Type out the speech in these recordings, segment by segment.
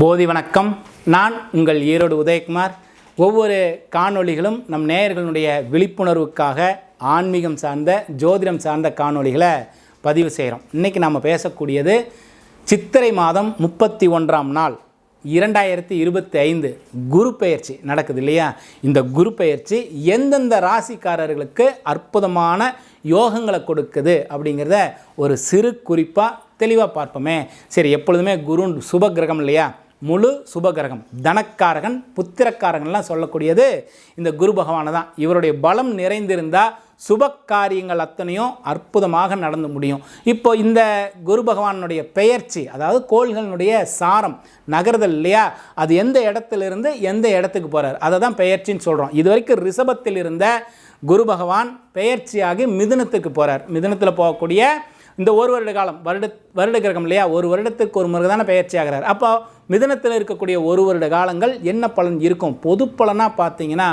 போதி வணக்கம். நான் உங்கள் ஈரோடு உதயகுமார். ஒவ்வொரு காணொளிகளும் நம் நேயர்களுடைய விழிப்புணர்வுக்காக ஆன்மீகம் சார்ந்த ஜோதிடம் சார்ந்த காணொளிகளை பதிவு செய்கிறோம். இன்றைக்கி நாம் பேசக்கூடியது சித்திரை மாதம் முப்பத்தி ஒன்றாம் நாள் இரண்டாயிரத்தி இருபத்தி ஐந்து குரு பெயர்ச்சி நடக்குது இல்லையா? இந்த குரு பெயர்ச்சி எந்தெந்த ராசிக்காரர்களுக்கு அற்புதமான யோகங்களை கொடுக்குது அப்படிங்கிறத ஒரு சிறு குறிப்பாக தெளிவாக பார்ப்போமே. சரி எப்பொழுதுமே குரு சுப கிரகம் இல்லையா? முழு சுபகிரகம். தனக்காரகன் புத்திரக்காரகன்லாம் சொல்லக்கூடியது இந்த குரு பகவானை தான். இவருடைய பலம் நிறைந்திருந்தால் சுப காரியங்கள் அத்தனையும் அற்புதமாக நடந்து முடியும். இப்போ இந்த குரு பகவானுடைய பெயர்ச்சி அதாவது கோள்களினுடைய சாரம் நகர்தல் இல்லையா? அது எந்த இடத்துலேருந்து எந்த இடத்துக்கு போகிறார் அதை தான் பெயர்ச்சின்னு சொல்கிறோம் இது வரைக்கும் ரிஷபத்தில் இருந்த குரு பகவான் பெயர்ச்சியாகி மிதுனத்துக்கு போகிறார் மிதுனத்தில் போகக்கூடிய இந்த ஒரு வருட காலம் வருட வருட கிரகம் இல்லையா? ஒரு வருடத்துக்கு ஒரு முறை தானே பயிற்சி ஆகிறார். அப்போ மிதனத்தில் இருக்கக்கூடிய ஒரு வருட காலங்கள் என்ன பலன் இருக்கும்? பொது பலனாக பார்த்தீங்கன்னா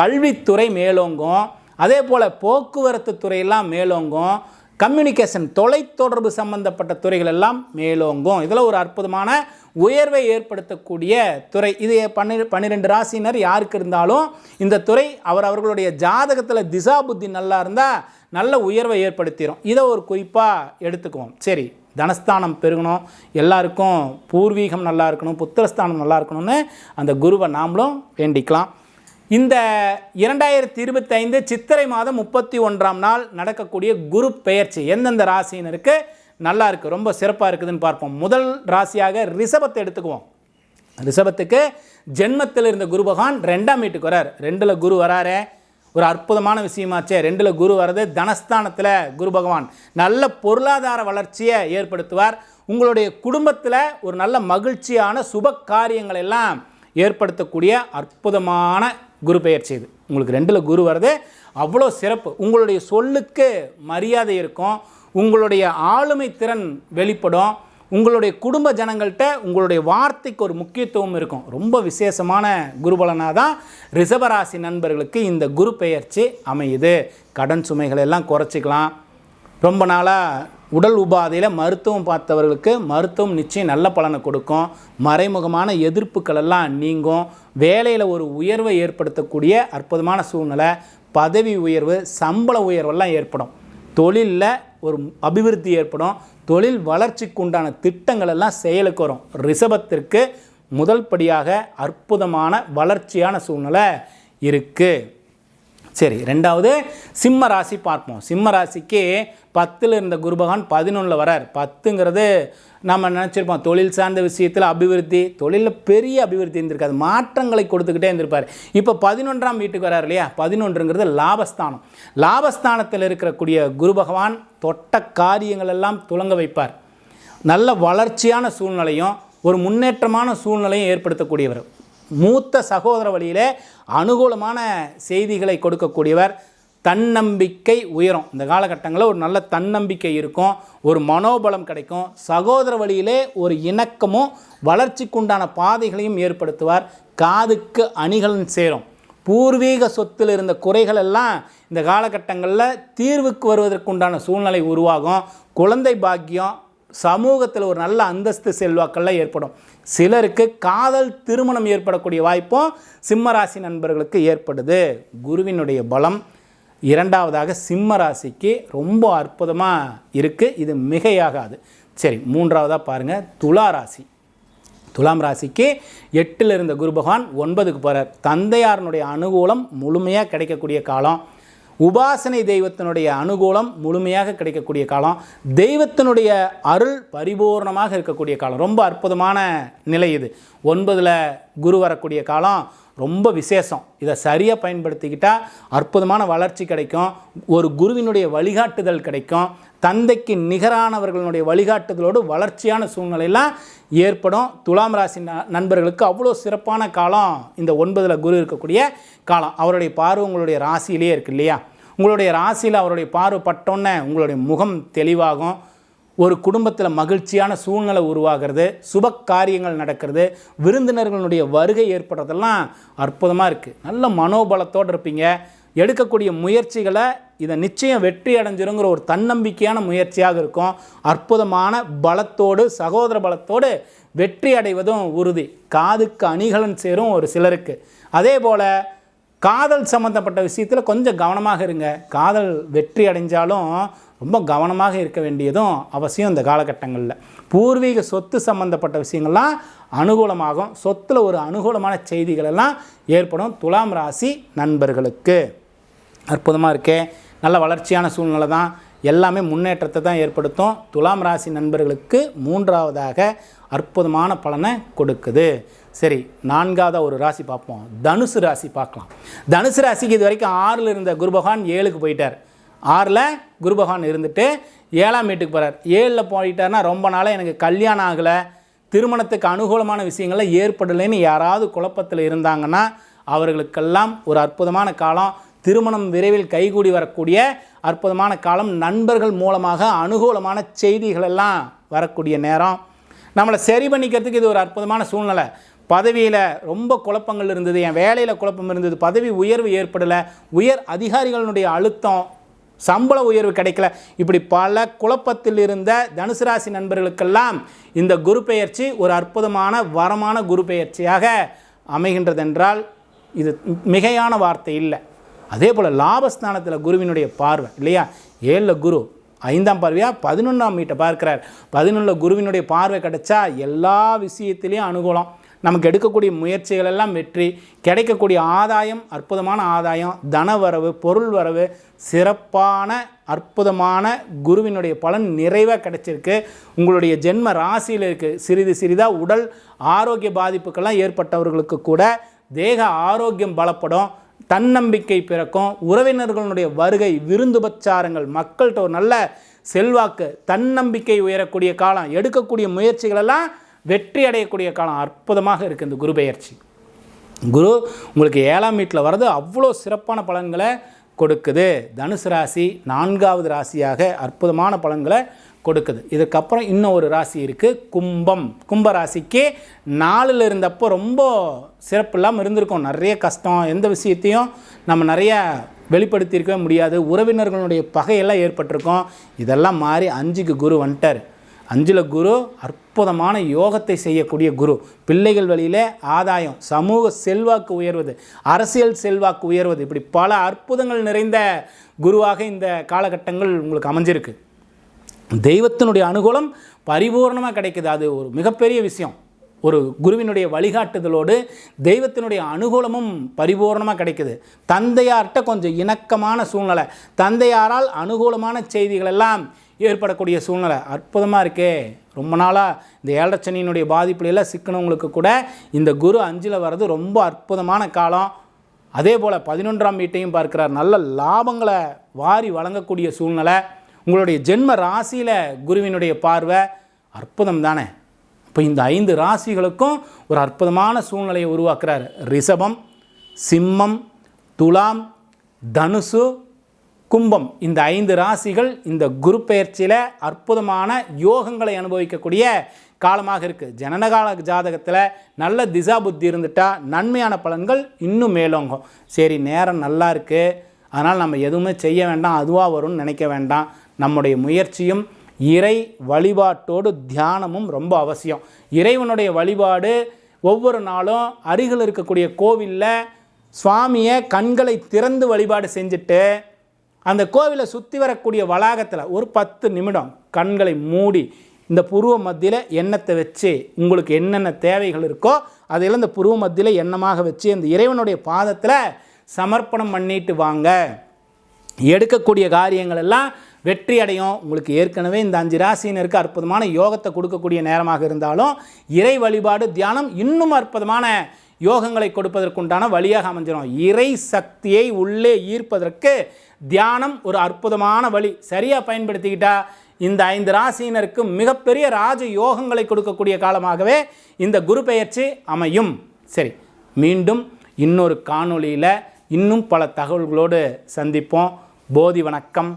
கல்வித்துறை மேலோங்கும் அதே போல் போக்குவரத்து துறையெல்லாம் மேலோங்கும் கம்யூனிகேஷன் தொலைத்தொடர்பு சம்பந்தப்பட்ட துறைகள் எல்லாம் மேலோங்கும். இதில் ஒரு அற்புதமான உயர்வை ஏற்படுத்தக்கூடிய துறை. இது பன்னிரு பன்னிரெண்டு ராசினர் யாருக்கு இருந்தாலும் இந்த துறை அவர் அவர்களுடைய ஜாதகத்தில் திசா புத்தி நல்லா இருந்தால் நல்ல உயர்வை ஏற்படுத்திடும் இதை ஒரு குறிப்பாக எடுத்துக்குவோம். சரி தனஸ்தானம் பெருகணும். எல்லாருக்கும் பூர்வீகம் நல்லா இருக்கணும் புத்திரஸ்தானம் நல்லா இருக்கணும்னு அந்த குருவை நாமளும் வேண்டிக்கலாம். இந்த இரண்டாயிரத்தி இருபத்தைந்து சித்திரை மாதம் முப்பத்தி ஒன்றாம் நாள் நடக்கக்கூடிய குரு பெயர்ச்சி எந்தெந்த ராசினருக்கு நல்லா இருக்குது ரொம்ப சிறப்பாக இருக்குதுன்னு பார்ப்போம். முதல் ராசியாக ரிஷபத்தை எடுத்துக்குவோம். ரிஷபத்துக்கு ஜென்மத்தில் இருந்த குரு பகவான் ரெண்டாம் வீட்டுக்கு வரார். ரெண்டில் குரு வராரு. ஒரு அற்புதமான விஷயமாச்சே. ரெண்டில் குரு வர்றது தனஸ்தானத்தில் குரு பகவான். நல்ல பொருளாதார வளர்ச்சியை ஏற்படுத்துவார். உங்களுடைய குடும்பத்தில் ஒரு நல்ல மகிழ்ச்சியான சுப காரியங்கள் எல்லாம் ஏற்படுத்தக்கூடிய அற்புதமான குரு பெயர்ச்சி இது. உங்களுக்கு ரெண்டில் குரு வர்றது அவ்வளோ சிறப்பு. உங்களுடைய சொல்லுக்கு மரியாதை இருக்கும். உங்களுடைய ஆளுமை திறன் வெளிப்படும். உங்களுடைய குடும்ப ஜனங்கள்கிட்ட உங்களுடைய வார்த்தைக்கு ஒரு முக்கியத்துவம் இருக்கும். ரொம்ப விசேஷமான குருபலனாக தான் ரிஷபராசி நண்பர்களுக்கு இந்த குரு பெயர்ச்சி அமையுது. கடன் சுமைகளை எல்லாம் குறைச்சிக்கலாம். ரொம்ப நாளாக உடல் உபாதையில் மருத்துவம் பார்த்தவர்களுக்கு மருத்துவம் நிச்சயம் நல்ல பலனை கொடுக்கும். மறைமுகமான எதிர்ப்புகள் எல்லாம் நீங்கும். வேலையில் ஒரு உயர்வை ஏற்படுத்தக்கூடிய அற்புதமான சூழ்நிலை. பதவி உயர்வு சம்பள உயர்வெல்லாம் ஏற்படும். தொழிலில் ஒரு அபிவிருத்தி ஏற்படும். தொழில் வளர்ச்சிக்கு உண்டான திட்டங்கள் எல்லாம் செயலுக்கு வரும். ரிஷபத்திற்கு முதல் படியாக அற்புதமான வளர்ச்சியான சூழ்நிலை இருக்குது சரி ரெண்டாவது சிம்ம ராசி பார்ப்போம். சிம்ம ராசிக்கு பத்தில் இருந்த குருபகவான் பதினொன்றில் வரார். பத்துங்கிறது நம்ம நினச்சிருப்போம். தொழில் சார்ந்த விஷயத்தில் அபிவிருத்தி தொழிலில் பெரிய அபிவிருத்தி இருந்திருக்காது. மாற்றங்களை கொடுத்துக்கிட்டே இருந்திருப்பார். இப்போ பதினொன்றாம் வீட்டுக்கு வரார் இல்லையா? பதினொன்றுங்கிறது லாபஸ்தானம். லாபஸ்தானத்தில் இருக்கக்கூடிய குரு பகவான் தொட்ட காரியங்கள் எல்லாம் துலங்க வைப்பார். நல்ல வளர்ச்சியான சூழ்நிலையும் ஒரு முன்னேற்றமான சூழ்நிலையும் ஏற்படுத்தக்கூடியவர். மூத்த சகோதர வழியிலே அனுகூலமான செய்திகளை கொடுக்கக்கூடியவர். தன்னம்பிக்கை உயரும். இந்த காலகட்டங்களில் ஒரு நல்ல தன்னம்பிக்கை இருக்கும். ஒரு மனோபலம் கிடைக்கும். சகோதர வழியிலே ஒரு இணக்கமும் வளர்ச்சிக்குண்டான பாதைகளையும் ஏற்படுத்துவார். காதுக்கு அணிகளும் சேரும். பூர்வீக சொத்தில் இருந்த குறைகள் எல்லாம் இந்த காலகட்டங்களில் தீர்வுக்கு வருவதற்குண்டான சூழ்நிலை உருவாகும். குழந்தை பாக்கியம் சமூகத்தில் ஒரு நல்ல அந்தஸ்து செல்வாக்கள்லாம் ஏற்படும். சிலருக்கு காதல் திருமணம் ஏற்படக்கூடிய வாய்ப்பும் சிம்மராசி நண்பர்களுக்கு ஏற்படுது. குருவினுடைய பலம் இரண்டாவதாக சிம்ம ராசிக்கு ரொம்ப அற்புதமாக இருக்குது இது மிகையாகாது. சரி மூன்றாவதாக பாருங்கள் துலா ராசி. துலாம் ராசிக்கு எட்டில் இருந்த குரு பகவான் ஒன்பதுக்கு போகிறார் தந்தையாரனுடைய அனுகூலம் முழுமையாக கிடைக்கக்கூடிய காலம். உபாசனை தெய்வத்தினுடைய அனுகூலம் முழுமையாக கிடைக்கக்கூடிய காலம் தெய்வத்தினுடைய அருள் பரிபூர்ணமாக இருக்கக்கூடிய காலம். ரொம்ப அற்புதமான நிலை இது. ஒன்பதில் குரு வரக்கூடிய காலம் ரொம்ப விசேஷம். இதை சரியாக பயன்படுத்திக்கிட்டால் அற்புதமான வளர்ச்சி கிடைக்கும். ஒரு குருவினுடைய வழிகாட்டுதல் கிடைக்கும். தந்தைக்கு நிகரானவர்களுடைய வழிகாட்டுதலோடு வளர்ச்சியான சூழ்நிலையெல்லாம் ஏற்படும். துலாம் ராசி ந- நண்பர்களுக்கு அவ்வளோ சிறப்பான காலம். இந்த ஒன்பதில் குரு இருக்கக்கூடிய காலம். அவருடைய பார்வை உங்களுடைய ராசியிலே இருக்கு இல்லையா? உங்களுடைய ராசியில் அவருடைய பார்வை பட்டோன்னே உங்களுடைய முகம் தெளிவாகும். ஒரு குடும்பத்தில் மகிழ்ச்சியான சூழ்நிலை உருவாகிறது சுப காரியங்கள் நடக்கிறது விருந்தினர்களுடைய வருகை ஏற்படுறதெல்லாம் அற்புதமாக இருக்குது நல்ல மனோபலத்தோடு இருப்பீங்க. எடுக்கக்கூடிய முயற்சிகளை இதை நிச்சயம் வெற்றி அடைஞ்சிருங்கிற ஒரு தன்னம்பிக்கையான முயற்சியாக இருக்கும். அற்புதமான பலத்தோடு சகோதர பலத்தோடு வெற்றி அடைவதும் உறுதி. காதுக்கு அணிகலன் சேரும் ஒரு சிலருக்கு. அதே போல் காதல் சம்மந்தப்பட்ட விஷயத்தில் கொஞ்சம் கவனமாக இருங்க. காதல் வெற்றி அடைஞ்சாலும் ரொம்ப கவனமாக இருக்க வேண்டியதும் அவசியம் இந்த காலகட்டங்களில். பூர்வீக சொத்து சம்மந்தப்பட்ட விஷயங்கள்லாம் அனுகூலமாகும். சொத்தில் ஒரு அனுகூலமான செய்திகளெல்லாம் ஏற்படும் துலாம் ராசி நண்பர்களுக்கு. அற்புதமாக இருக்கே. நல்ல வளர்ச்சியான சூழ்நிலை தான். எல்லாமே முன்னேற்றத்தை தான் ஏற்படுத்தும். துலாம் ராசி நண்பர்களுக்கு மூன்றாவதாக அற்புதமான பலனை கொடுக்குது. சரி நான்காவதாக ஒரு ராசி பார்ப்போம். தனுசு ராசி பார்க்கலாம். தனுசு ராசிக்கு இது வரைக்கும் ஆறில் இருந்த குரு பகவான் ஏழுக்கு போயிட்டார். ஆறில் குரு பகவான் இருந்துட்டு ஏழாம் வீட்டுக்கு போகிறார் ஏழில் போயிட்டார்னா ரொம்ப நாளாக எனக்கு கல்யாணம் ஆகலை. திருமணத்துக்கு அனுகூலமான விஷயங்கள்லாம் ஏற்படலைன்னு யாராவது குழப்பத்தில் இருந்தாங்கன்னா அவர்களுக்கெல்லாம் ஒரு அற்புதமான காலம். திருமணம் விரைவில் கைகூடி வரக்கூடிய அற்புதமான காலம். நண்பர்கள் மூலமாக அனுகூலமான செய்திகள் எல்லாம் வரக்கூடிய நேரம். நம்மளை சரி பண்ணிக்கிறதுக்கு இது ஒரு அற்புதமான சூழ்நிலை. பதவியில் ரொம்ப குழப்பங்கள் இருந்தது. என் வேலையில் குழப்பம் இருந்தது. பதவி உயர்வு ஏற்படலை. உயர் அதிகாரிகளுடைய அழுத்தம் சம்பள உயர்வு கிடைக்கல. இப்படி பல குழப்பத்தில் இருந்த தனுசு ராசி நண்பர்களுக்கெல்லாம் இந்த குரு பெயர்ச்சி ஒரு அற்புதமான வரமான குரு பெயர்ச்சியாக அமைகின்றதென்றால் இது மிகையான வார்த்தை இல்லை. அதே போல் லாபஸ்தானத்தில் குருவினுடைய பார்வை இல்லையா? ஏழில் குரு ஐந்தாம் பார்வையாக பதினொன்றாம் வீட்டை பார்க்கிறார். பதினொன்றில் குருவினுடைய பார்வை கிடைச்சா எல்லா விஷயத்திலையும் அனுகூலம். நமக்கு எடுக்கக்கூடிய முயற்சிகள் எல்லாம் வெற்றி கிடைக்கக்கூடிய ஆதாயம் அற்புதமான ஆதாயம் தனவரவு பொருள் வரவு சிறப்பான அற்புதமான குருவினுடைய பலன் நிறைவாக கிடைச்சிருக்கு. உங்களுடைய ஜென்ம ராசியில் இருக்குது சிறிது சிறிதாக உடல் ஆரோக்கிய பாதிப்புக்கெல்லாம் ஏற்பட்டவர்களுக்கு கூட தேக ஆரோக்கியம் பலப்படும். தன்னம்பிக்கை பிறக்கும். உறவினர்களுடைய வருகை விருந்துபச்சாரங்கள் மக்கள்கிட்ட ஒரு நல்ல செல்வாக்கு தன்னம்பிக்கை உயரக்கூடிய காலம் எடுக்கக்கூடிய முயற்சிகளெல்லாம் வெற்றி அடையக்கூடிய காலம் அற்புதமாக இருக்குது இந்த குரு பெயர்ச்சி குரு உங்களுக்கு ஏழாம் வீட்டில் வர்றது அவ்வளோ சிறப்பான பலன்களை கொடுக்குது. தனுசு ராசி நான்காவது ராசியாக அற்புதமான பலன்களை கொடுக்குது. இதுக்கப்புறம் இன்னும் ஒரு ராசி இருக்குது கும்பம். கும்ப ராசிக்கு நாளில் இருந்தப்போ ரொம்ப சிறப்பு இல்லாமல் இருந்திருக்கும். நிறைய கஷ்டம் எந்த விஷயத்தையும் நம்ம நிறைய வெளிப்படுத்தியிருக்கவே முடியாது. உறவினர்களுடைய பகையெல்லாம் ஏற்பட்டிருக்கும். இதெல்லாம் மாறி அஞ்சுக்கு குரு வந்துட்டார். அஞ்சில் குரு அற்புதமான யோகத்தை செய்யக்கூடிய குரு. பிள்ளைகள் வழியிலே ஆதாயம் சமூக செல்வாக்கு உயர்வது அரசியல் செல்வாக்கு உயர்வது. இப்படி பல அற்புதங்கள் நிறைந்த குருவாக இந்த காலகட்டங்கள் உங்களுக்கு அமைஞ்சிருக்கு. தெய்வத்தினுடைய அனுகூலம் பரிபூர்ணமாக கிடைக்குது. அது ஒரு மிகப்பெரிய விஷயம். ஒரு குருவினுடைய வழிகாட்டுதலோடு தெய்வத்தினுடைய அனுகூலமும் பரிபூர்ணமாக கிடைக்குது. தந்தையார்கிட்ட கொஞ்சம் இணக்கமான சூழ்நிலை. தந்தையாரால் அனுகூலமான செய்திகளெல்லாம் ஏற்படக்கூடிய சூழ்நிலை அற்புதமாக இருக்கே. ரொம்ப நாளாக இந்த ஏழச்சனியினுடைய பாதிப்புலையெல்லாம் சிக்கனவங்களுக்கு கூட இந்த குரு அஞ்சில் வர்றது ரொம்ப அற்புதமான காலம். அதே போல் பதினொன்றாம் வீட்டையும் பார்க்கிறார். நல்ல லாபங்களை வாரி வழங்கக்கூடிய சூழ்நிலை. உங்களுடைய ஜென்ம ராசியில் குருவினுடைய பார்வை அற்புதம் தானே. இப்போ இந்த ஐந்து ராசிகளுக்கும் ஒரு அற்புதமான சூழ்நிலையை உருவாக்குறார். ரிஷபம் சிம்மம் துலாம் தனுசு கும்பம். இந்த ஐந்து ராசிகள் இந்த குரு பெயர்ச்சியில் அற்புதமான யோகங்களை அனுபவிக்கக்கூடிய காலமாக இருக்குது ஜனனகால ஜாதகத்தில் நல்ல திசா புத்தி இருந்துட்டா நன்மையான பலன்கள் இன்னும் மேலோங்கும். சரி நேரம் நல்லா இருக்குது அதனால் நம்ம எதுவுமே செய்ய வேண்டாம். அதுவாக வரும்னு நினைக்க வேண்டாம். நம்முடைய முயற்சியும் இறை வழிபாட்டோடு தியானமும் ரொம்ப அவசியம். இறைவனுடைய வழிபாடு ஒவ்வொரு நாளும் அருகில் இருக்கக்கூடிய கோவிலில் சுவாமியை கண்களை திறந்து வழிபாடு செஞ்சுட்டு அந்த கோவிலை சுற்றி வரக்கூடிய வளாகத்தில் ஒரு பத்து நிமிடம் கண்களை மூடி இந்த புருவ மத்தியில் எண்ணத்தை வச்சு உங்களுக்கு என்னென்ன தேவைகள் இருக்கோ அதையெல்லாம் இந்த புருவ மத்தியில் எண்ணமாக வச்சு அந்த இறைவனுடைய பாதத்தில் சமர்ப்பணம் பண்ணிட்டு வாங்க. எடுக்கக்கூடிய காரியங்கள் எல்லாம் வெற்றி அடையும். உங்களுக்கு ஏற்கனவே இந்த அஞ்சு ராசியினருக்கு அற்புதமான யோகத்தை கொடுக்கக்கூடிய நேரமாக இருந்தாலும் இறை வழிபாடு தியானம் இன்னும் அற்புதமான யோகங்களை கொடுப்பதற்குண்டான வழியாக அமைஞ்சிடும் இறை சக்தியை உள்ளே ஈர்ப்பதற்கு தியானம் ஒரு அற்புதமான வழி. சரியாக பயன்படுத்திக்கிட்டா? இந்த ஐந்து ராசியினருக்கு மிகப்பெரிய ராஜ யோகங்களை கொடுக்கக்கூடிய காலமாகவே இந்த குரு பெயர்ச்சி அமையும். சரி மீண்டும் இன்னொரு காணொளியில் இன்னும் பல தகவல்களோடு சந்திப்போம். போதி வணக்கம்.